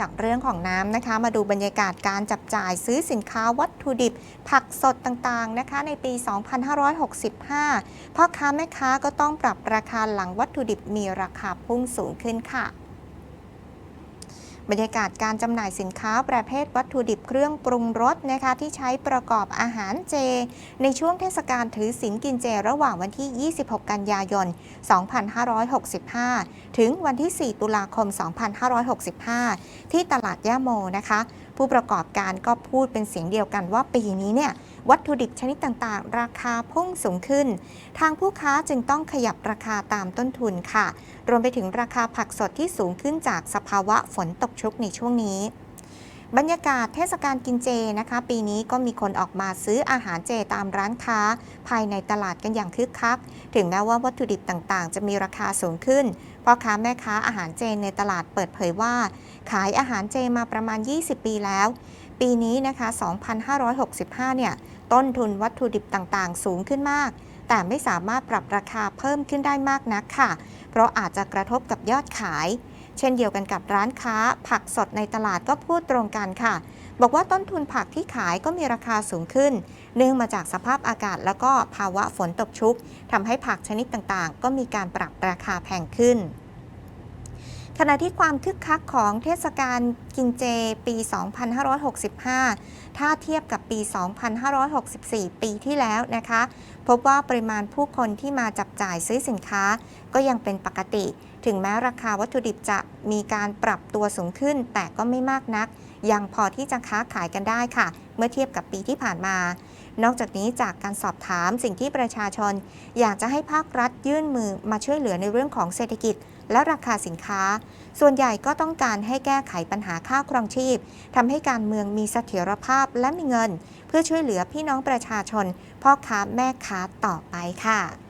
จากเรื่องของน้ำนะคะมาดูบรรยากาศการจับจ่ายซื้อสินค้าวัตถุดิบ ผักสดต่างๆนะคะในปี 2565 พ่อค้าแม่ค้าก็ต้องปรับราคาหลังวัตถุดิบมีราคาพุ่งสูงขึ้นค่ะ บรรยากาศการจำหน่ายสินค้าประเภทวัตถุดิบเครื่องปรุงรสนะคะที่ใช้ประกอบอาหารเจ ในช่วงเทศกาลถือศีลกินเจระหว่างวันที่ 26 กันยายน 2565 ถึงวันที่ 4 ตุลาคม 2565 ที่ตลาดย่าโมนะคะ ผู้ประกอบการก็พูดเป็นเสียงเดียวกันว่าปีนี้เนี่ย วัตถุดิบชนิดต่างๆ ราคาพุ่งสูงขึ้น ทางผู้ค้าจึงต้องขยับราคาตามต้นทุนค่ะ รวมไปถึงราคาผักสดที่สูงขึ้นจากสภาวะฝนตกชุกในช่วงนี้ บรรยากาศเทศกาลกินเจนะคะ ปีนี้ก็มีคนออกมาซื้ออาหารเจตามร้านค้า ภายในตลาดกันอย่างคึกคัก ถึงแม้ว่าวัตถุดิบต่างๆ จะมีราคาสูงขึ้นพ่อค้าแม่ค้าอาหารเจในตลาดเปิดเผยว่า ขายอาหารเจมาประมาณ 20 ปีแล้ว ปีนี้นะคะ 2565 เนี่ย ต้นทุนวัตถุดิบต่างๆ สูงขึ้นมาก แต่ไม่สามารถปรับราคาเพิ่มขึ้นได้มากนักค่ะ เพราะอาจจะกระทบกับยอดขาย เช่นเดียวกันกับร้านค้า ผักสดในตลาดก็พูดตรงกันค่ะ บอกว่าต้นทุนผักที่ขายก็มีราคาสูงขึ้น เนื่องมาจากสภาพอากาศแล้วก็ภาวะฝนตกชุกทำให้ผักชนิดต่างๆ ก็มีการปรับราคาแพงขึ้น ขณะที่ความคึกคักของเทศกาลกินเจปี 2565 ถ้าเทียบกับปี 2564 ปีที่แล้วนะคะ พบว่าปริมาณผู้คนที่มาจับจ่ายซื้อสินค้าก็ยังเป็นปกติ ถึงแม้ราคาวัตถุดิบจะมีการปรับตัวสูงขึ้น แต่ก็ไม่มากนัก ยังพอที่จะค้าขายกันได้ค่ะ เมื่อเทียบกับปีที่ผ่านมา นอกจากนี้จากการสอบถามสิ่งที่ประชาชน อยากจะให้ภาครัฐยื่นมือมาช่วยเหลือในเรื่องของเศรษฐกิจ และราคาสินค้า ส่วนใหญ่ก็ต้องการให้แก้ไขปัญหาค่าครองชีพทำให้การเมืองมีเสถียรภาพและมีเงิน เพื่อช่วยเหลือพี่น้องประชาชนพ่อค้าแม่ค้าต่อไปค่ะ